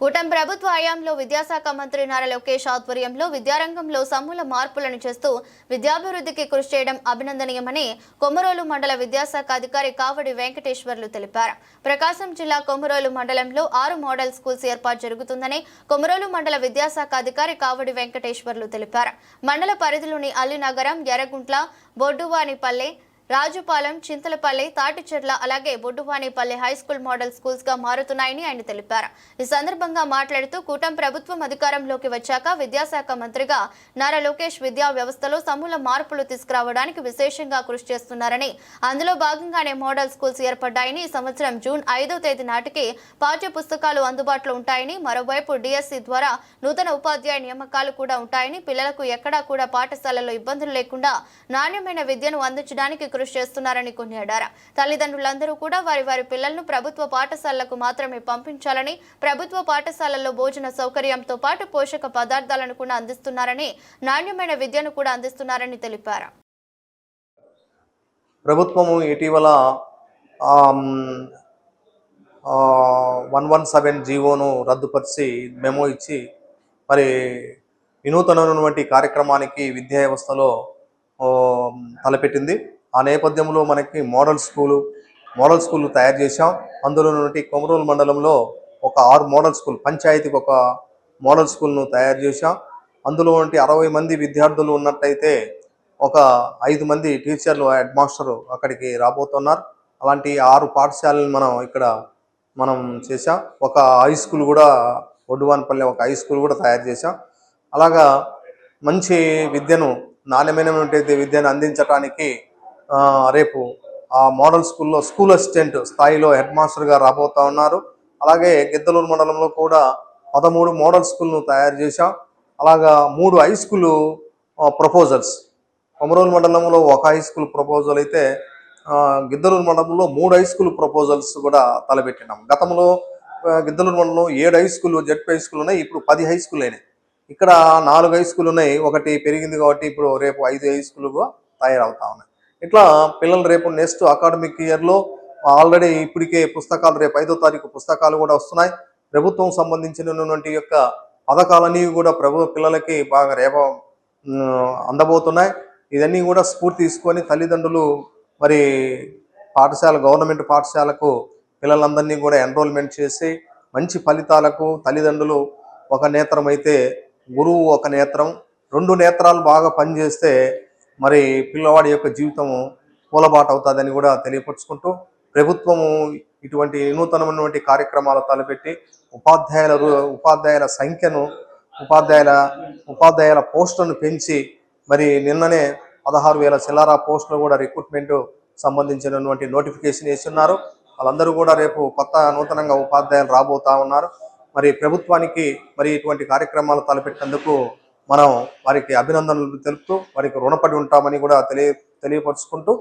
కూటమి ప్రభుత్వ హయాంలో విద్యాశాఖ మంత్రి నారా లోకేష్ ఆధ్వర్యంలో విద్యారంగంలో సమూల మార్పులను చేస్తూ విద్యాభివృద్ధికి కృషి చేయడం అభినందనీయమని కొమరోలు మండల విద్యాశాఖ అధికారి కావడి వెంకటేశ్వర్లు తెలిపారు. ప్రకాశం జిల్లా కొమరోలు మండలంలో ఆరు మోడల్ స్కూల్స్ ఏర్పాటు జరుగుతుందని కొమరోలు మండల విద్యాశాఖ అధికారి కావడి వెంకటేశ్వర్లు తెలిపారు. మండల పరిధిలోని అల్లినగరం ఎర్రగుంట్ల బొడ్డువానిపల్లె రాజుపాలెం చింతలపల్లి తాటిచెర్ల అలాగే బొడ్డువానిపల్లి హై స్కూల్ మోడల్ స్కూల్స్గా మారుతున్నాయని ఆయన తెలిపారు. ఈ సందర్భంగా మాట్లాడుతూ కూటం ప్రభుత్వం అధికారంలోకి వచ్చాక విద్యాశాఖ మంత్రిగా నారా లోకేష్ విద్యా వ్యవస్థలో సమూల మార్పులు తీసుకురావడానికి విశేషంగా కృషి చేస్తున్నారని అందులో భాగంగానే మోడల్ స్కూల్స్ ఏర్పడ్డాయని ఈ సంవత్సరం జూన్ ఐదో తేదీ నాటికి పాఠ్య పుస్తకాలు అందుబాటులో ఉంటాయని మరోవైపు డిఎస్సి ద్వారా నూతన ఉపాధ్యాయ నియామకాలు కూడా ఉంటాయని పిల్లలకు ఎక్కడా కూడా పాఠశాలలో ఇబ్బందులు లేకుండా నాణ్యమైన విద్యను అందించడానికి కృషి చేస్తున్నారని కొనియాడారు తల్లిదండ్రులందరూ కూడా వారి వారి పిల్లలను ప్రభుత్వ పాఠశాలలకు మాత్రమే పంపించాలని ప్రభుత్వ పాఠశాలల్లో భోజన సౌకర్యంతో పాటు పోషక పదార్థాలను కూడా అందిస్తున్నారని నాణ్యమైన విద్యను కూడా అందిస్తున్నారని తెలిపారు. ప్రభుత్వము ఇటీవల వన్ వన్ సెవెన్ జీవోను రద్దుపరిచి మెమో ఇచ్చి మరి వినూతనమైనటువంటి కార్యక్రమానికి విద్యా వ్యవస్థలో తలపెట్టింది. ఆ నేపథ్యంలో మనకి మోడల్ స్కూలు మోడల్ స్కూల్ తయారు చేశాం. అందులో నుండి కొమరూలు మండలంలో ఒక ఆరు మోడల్ స్కూల్ పంచాయతీకి ఒక మోడల్ స్కూల్ను తయారు చేశాం. అందులో నుండి అరవై మంది విద్యార్థులు ఉన్నట్టయితే ఒక ఐదు మంది టీచర్లు హెడ్ మాస్టర్ అక్కడికి రాబోతున్నారు. అలాంటి ఆరు పాఠశాలను మనం ఇక్కడ మనం చేసాం ఒక హై స్కూల్ కూడా ఒడ్డువానిపల్లి ఒక హై స్కూల్ కూడా తయారు చేసాం అలాగా మంచి విద్యను నాణ్యమైనటువంటి విద్యను అందించడానికి రేపు ఆ మోడల్ స్కూల్లో స్కూల్ అసిస్టెంట్ స్థాయిలో హెడ్ మాస్టర్గా రాబోతా ఉన్నారు. అలాగే గిద్దలూరు మండలంలో కూడా పదమూడు మోడల్ స్కూల్ను తయారు చేశాం. అలాగా మూడు హై స్కూల్ ప్రపోజల్స్ కొమరోలు మండలంలో ఒక హై స్కూల్ ప్రపోజల్ అయితే గిద్దలూరు మండలంలో మూడు హై స్కూల్ ప్రపోజల్స్ కూడా తలపెట్టినాం. గతంలో గిద్దలూరు మండలంలో ఏడు high school ZP high school ఉన్నాయి ఇప్పుడు పది హై స్కూల్ అయినాయి. ఇక్కడ నాలుగు హై స్కూల్ ఉన్నాయి ఒకటి పెరిగింది కాబట్టి ఇప్పుడు రేపు ఐదు హై స్కూల్గా తయారవుతా ఉన్నాయి. ఇట్లా పిల్లలు రేపు నెక్స్ట్ అకాడమిక్ ఇయర్లో ఆల్రెడీ ఇప్పటికే పుస్తకాలు రేపు ఐదో తారీఖు పుస్తకాలు కూడా వస్తున్నాయి. ప్రభుత్వం సంబంధించినటువంటి యొక్క పథకాలన్నీ కూడా ప్రభు పిల్లలకి బాగా రేప అందబోతున్నాయి. ఇవన్నీ కూడా స్ఫూర్తి తీసుకొని తల్లిదండ్రులు మరి పాఠశాల గవర్నమెంట్ పాఠశాలకు పిల్లలందరినీ కూడా ఎన్రోల్మెంట్ చేసి మంచి ఫలితాలకు తల్లిదండ్రులు ఒక నేత్రం అయితే గురువు ఒక నేత్రం. రెండు నేత్రాలు బాగా పనిచేస్తే మరి పిల్లవాడి యొక్క జీవితము పూలబాట అవుతుందని కూడా తెలియపరుచుకుంటూ ప్రభుత్వము ఇటువంటి నూతనమైనటువంటి కార్యక్రమాలు తలపెట్టి ఉపాధ్యాయుల ఉపాధ్యాయుల సంఖ్యను ఉపాధ్యాయుల ఉపాధ్యాయుల పోస్టులను పెంచి మరి నిన్ననే పదహారు వేల చిల్లర పోస్టులు కూడా రిక్రూట్మెంట్ సంబంధించినటువంటి నోటిఫికేషన్ వేస్తున్నారు. వాళ్ళందరూ కూడా రేపు కొత్త నూతనంగా ఉపాధ్యాయులు రాబోతా ఉన్నారు. మరి ప్రభుత్వానికి మరి ఇటువంటి కార్యక్రమాలు తలపెట్టినందుకు మనం వారికి అభినందనలు తెలుపుతూ వారికి రుణపడి ఉంటామని కూడా తెలియ తెలియపరుచుకుంటూ